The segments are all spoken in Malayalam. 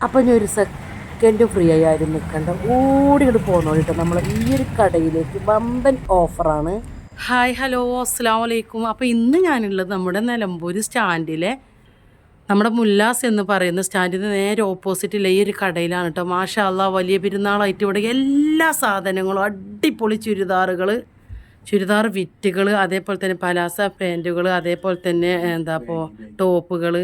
അപ്പം ഞാൻ ഒരു സെക്കൻഡ് ഫ്രീ ആയി ആരും നിൽക്കണ്ട ഓടി ഇങ്ങോട്ട് പോന്നോ കേട്ടോ നമ്മൾ ഈ ഒരു കടയിലേക്ക് വമ്പൻ ഓഫറാണ്. ഹായ് ഹലോ അസ്സാം വലൈക്കും അപ്പോൾ ഇന്ന് ഞാനുള്ളത് നമ്മുടെ നിലമ്പൂർ സ്റ്റാൻഡിലെ നമ്മുടെ മുല്ലാസ് എന്ന് പറയുന്ന സ്റ്റാൻഡിന് നേരെ ഓപ്പോസിറ്റിലെ ഈ ഒരു കടയിലാണ് കേട്ടോ. മാഷാല്ല വലിയ പെരുന്നാളായിട്ട് ഇവിടെ എല്ലാ സാധനങ്ങളും അടിപൊളി ചുരിദാറുകൾ ചുരിദാർ വിറ്റുകൾ അതേപോലെ തന്നെ പലാസ പാന്റുകൾ അതേപോലെ തന്നെ എന്താ ഇപ്പോൾ ടോപ്പുകൾ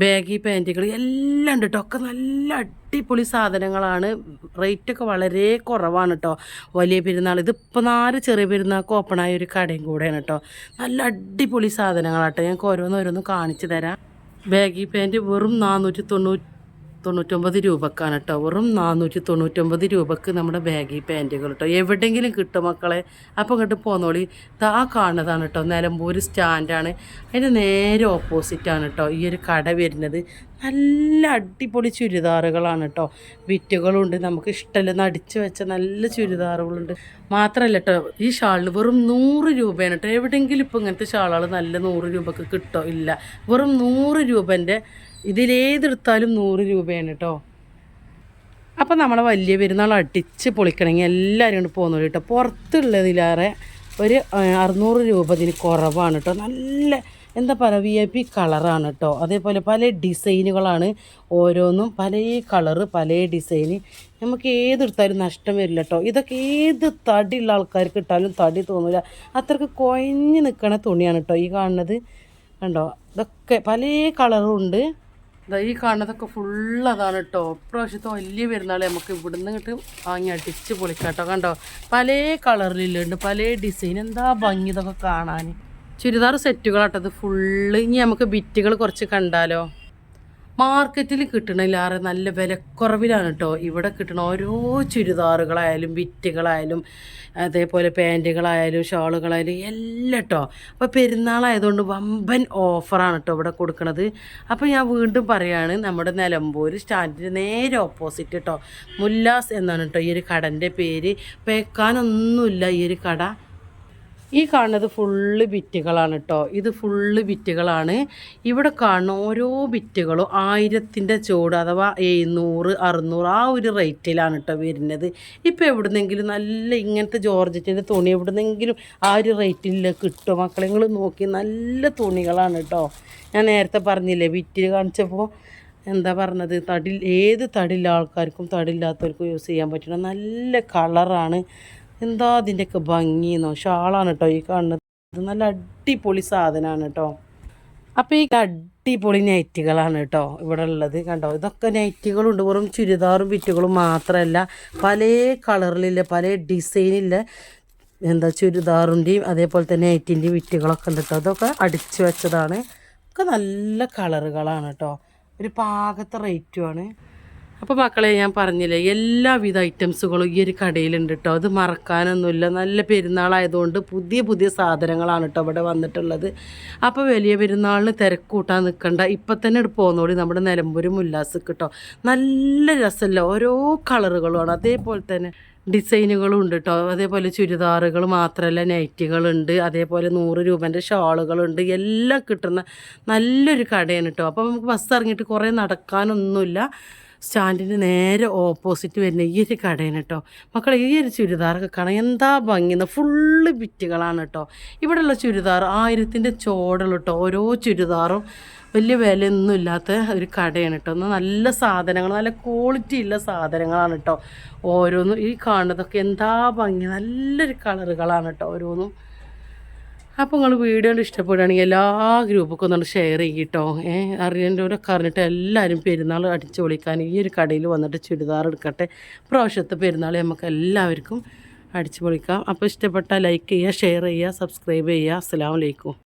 ബാഗി പാന്റുകൾ എല്ലാം ഉണ്ട് കേട്ടോ ഒക്കെ നല്ല അടിപൊളി സാധനങ്ങളാണ്. റേറ്റൊക്കെ വളരെ കുറവാണ് കേട്ടോ വലിയ പെരുന്നാൾ ഇതിപ്പോൾ നാല് ചെറിയ പെരുന്നാൾക്ക് ഓപ്പണായ ഒരു കടയും കൂടെയാണ് കേട്ടോ നല്ല അടിപൊളി സാധനങ്ങളാട്ടോ ഞങ്ങൾക്ക് ഓരോന്നോരോന്നും ഓരോന്ന് കാണിച്ചു തരാം. ബാഗി പാന്റ് വെറും നാനൂറ്റി തൊണ്ണൂറ്റി തൊണ്ണൂറ്റൊമ്പത് രൂപക്കാണ് കേട്ടോ. വെറും നാനൂറ്റി തൊണ്ണൂറ്റൊമ്പത് രൂപക്ക് നമ്മുടെ ബാഗി പാന്റുകൾ കേട്ടോ. എവിടെയെങ്കിലും കിട്ടും മക്കളെ. അപ്പോൾ ഇങ്ങോട്ട് പോന്നോളി. താ കാണുന്നതാണ് കേട്ടോ. നിലമ്പൂർ സ്റ്റാൻഡാണ്. അതിന്റെ നേരെ ഓപ്പോസിറ്റാണ് കേട്ടോ. ഈ ഒരു കട വരുന്നത്. നല്ല അടിപൊളി ചുരിദാറുകളാണ് കേട്ടോ. വിറ്റുകളുണ്ട്. നമുക്ക് ഇഷ്ടമല്ലെന്ന് അടിച്ചു വെച്ച നല്ല ചുരിദാറുകളുണ്ട്. മാത്രമല്ല കേട്ടോ ഈ ഷാളിന് വെറും നൂറ് രൂപയാണ് കേട്ടോ. എവിടെയെങ്കിലും ഇപ്പോൾ ഇങ്ങനത്തെ ഷാളുകൾ നല്ല നൂറ് രൂപക്ക് കിട്ടോ? ഇല്ല. വെറും നൂറ് രൂപന്റെ ഇതിലേതെടുത്താലും നൂറ് രൂപയാണ് കേട്ടോ അപ്പം നമ്മളെ വലിയ പെരുന്നാൾ അടിച്ച് പൊളിക്കണമെങ്കിൽ എല്ലാവരും കൊണ്ട് പോകുന്നു കേട്ടോ പുറത്തുള്ളതിലേറെ ഒരു അറുന്നൂറ് രൂപ ഇതിന് കുറവാണ് കേട്ടോ നല്ല എന്താ പറയുക വി ഐ പി കളറാണ് കേട്ടോ അതേപോലെ പല ഡിസൈനുകളാണ് ഓരോന്നും പല കളറ് പല ഡിസൈന് നമുക്ക് ഏതെടുത്താലും നഷ്ടം വരില്ല കേട്ടോ ഇതൊക്കെ ഏത് തടിയുള്ള ആൾക്കാർക്ക് ഇട്ടാലും തടി തോന്നില്ല അത്രയ്ക്ക് കുഴഞ്ഞ് നിൽക്കണ തുണിയാണ് കേട്ടോ ഈ കാണുന്നത്. കണ്ടോ? ഇതൊക്കെ പല കളറും ഉണ്ട്. ദാ ഈ കാണുന്നതൊക്കെ ഫുള്ള് അതാണ് കേട്ടോ ഇപ്രാവശ്യത്തെ വലിയ പെരുന്നാൾ നമുക്ക് ഇവിടുന്ന് ഇങ്ങോട്ട് വാങ്ങി അടിച്ച് പൊളിക്കാം കേട്ടോ കണ്ടോ? പല കളറിലുണ്ട് പല ഡിസൈൻ എന്താ ഭംഗി ഇതൊക്കെ കാണാൻ ചുരിദാർ സെറ്റുകളാട്ടത് ഫുള്ള് ഇനി നമുക്ക് ബിറ്റുകൾ കുറച്ച് കണ്ടാലോ? മാർക്കറ്റിൽ കിട്ടണില്ലാറെ നല്ല വിലക്കുറവിലാണ് കേട്ടോ ഇവിടെ കിട്ടണ ഓരോ ചുരിദാറുകളായാലും വിറ്റുകളായാലും അതേപോലെ പാന്റുകളായാലും ഷാളുകളായാലും എല്ലാം കേട്ടോ അപ്പോൾ പെരുന്നാളായതുകൊണ്ട് വമ്പൻ ഓഫറാണ് കേട്ടോ ഇവിടെ കൊടുക്കണത്. അപ്പോൾ ഞാൻ വീണ്ടും പറയുകയാണ് നമ്മുടെ നിലമ്പൂർ സ്റ്റാൻഡിന് നേരെ ഓപ്പോസിറ്റ് കേട്ടോ മുല്ലാസ് എന്നാണ് കേട്ടോ ഈ ഒരു കടന്റെ പേര്. പേക്കാനൊന്നുമില്ല ഈ ഒരു കട. ഈ കാണുന്നത് ഫുള്ള് ബിറ്റുകളാണ് കേട്ടോ ഇത് ഫുള്ള് ബിറ്റുകളാണ് ഇവിടെ കാണുന്ന ഓരോ ബിറ്റുകളും ആയിരത്തിന്റെ ചൂട് അഥവാ എഴുന്നൂറ് അറുന്നൂറ് ആ ഒരു റേറ്റിലാണ് കേട്ടോ വരുന്നത്. ഇപ്പോൾ എവിടുന്നെങ്കിലും നല്ല ഇങ്ങനത്തെ ജോർജറ്റിന്റെ തുണി എവിടുന്നെങ്കിലും ആ ഒരു റേറ്റിൽ കിട്ടും. മക്കളെ നിങ്ങൾ നോക്കി നല്ല തുണികളാണ് കേട്ടോ ഞാൻ നേരത്തെ പറഞ്ഞില്ലേ ബിറ്റിൽ കാണിച്ചപ്പോൾ എന്താ പറഞ്ഞത്? തടി ഏത് തടിയുള്ള ആൾക്കാർക്കും തടിയില്ലാത്തവർക്കും യൂസ് ചെയ്യാൻ പറ്റുന്ന നല്ല കളറാണ് എന്താ അതിന്റെയൊക്കെ ഭംഗിയെന്നോ ഷാളാണ് കേട്ടോ ഈ കാണുന്നത്. ഇത് നല്ല അടിപൊളി സാധനമാണ് കേട്ടോ. അപ്പോൾ ഈ അടിപൊളി നൈറ്റുകളാണ് കേട്ടോ ഇവിടെ ഉള്ളത് കണ്ടോ? ഇതൊക്കെ നൈറ്റുകളുണ്ട്. വെറും ചുരിദാറും വിറ്റുകളും മാത്രമല്ല പല കളറിലുള്ള പല ഡിസൈനിലെ എന്താ ചുരിദാറിന്റെയും അതേപോലെ തന്നെ നൈറ്റിന്റെയും വിറ്റുകളൊക്കെ ഉണ്ട് കേട്ടോ. അതൊക്കെ അടിച്ചു വെച്ചതാണ്. ഒക്കെ നല്ല കളറുകളാണ് കേട്ടോ. ഒരു പാകത്തെ റേറ്റുമാണ് അപ്പോൾ മക്കളെ ഞാൻ പറഞ്ഞില്ലേ എല്ലാവിധ ഐറ്റംസുകളും ഈ ഒരു കടയിലുണ്ട് കേട്ടോ അത് മറക്കാനൊന്നുമില്ല. നല്ല പെരുന്നാളായതുകൊണ്ട് പുതിയ പുതിയ സാധനങ്ങളാണ് കേട്ടോ ഇവിടെ വന്നിട്ടുള്ളത്. അപ്പോൾ വലിയ പെരുന്നാളിന് തിരക്കൂട്ടാൻ നിൽക്കണ്ട ഇപ്പം തന്നെ പോകുന്നോടി നമ്മുടെ നിലമ്പൂരും ഉല്ലാസ് കേട്ടോ നല്ല രസമല്ല ഓരോ കളറുകളുമാണ്. അതേപോലെ തന്നെ ഡിസൈനുകളും ഉണ്ട് കേട്ടോ അതേപോലെ ചുരിദാറുകൾ മാത്രമല്ല നൈറ്റികളുണ്ട്. അതേപോലെ നൂറ് രൂപേന്റെ ഷാളുകളുണ്ട്. എല്ലാം കിട്ടുന്ന നല്ലൊരു കടയാണ് കേട്ടോ അപ്പോൾ നമുക്ക് ബസ് ഇറങ്ങിയിട്ട് കുറേ നടക്കാനൊന്നുമില്ല. സ്റ്റാൻഡിന് നേരെ ഓപ്പോസിറ്റ് വരുന്ന ഈ ഒരു കടയാണ് കേട്ടോ. മക്കളെ ഈ ഒരു ചുരിദാറൊക്കെ കാണാൻ എന്താ ഭംഗിന്ന് ഫുള്ള് ബിറ്റുകളാണ് കേട്ടോ. ഇവിടെയുള്ള ചുരിദാർ ആയിരത്തിന്റെ ചോടുള്ള കേട്ടോ. ഓരോ ചുരിദാറും വലിയ വിലയൊന്നും ഇല്ലാത്ത ഒരു കടയാണ് കേട്ടോ. എന്നാൽ നല്ല സാധനങ്ങൾ നല്ല ക്വാളിറ്റി ഉള്ള സാധനങ്ങളാണ് കേട്ടോ. ഓരോന്നും ഈ കാണുന്നതൊക്കെ എന്താ ഭംഗി? നല്ലൊരു കളറുകളാണ് കേട്ടോ ഓരോന്നും. അപ്പോൾ നിങ്ങൾ വീഡിയോ ഇഷ്ടപ്പെടുകയാണെങ്കിൽ എല്ലാ ഗ്രൂപ്പൊക്കെ ഒന്ന് ഷെയർ ചെയ്യട്ടോ. ഏഹ് അറിയേണ്ടവരൊക്കെ അറിഞ്ഞിട്ട് എല്ലാവരും പെരുന്നാൾ അടിച്ചു പൊളിക്കാൻ ഈ ഒരു കടയിൽ വന്നിട്ട് ചുരിദാർ എടുക്കട്ടെ. പ്രാവശ്യത്തെ പെരുന്നാൾ നമുക്ക് എല്ലാവർക്കും അടിച്ചു പൊളിക്കാം. അപ്പോൾ ഇഷ്ടപ്പെട്ടാൽ ലൈക്ക് ചെയ്യുക ഷെയർ ചെയ്യുക സബ്സ്ക്രൈബ് ചെയ്യുക. അസ്സാം വലൈക്കും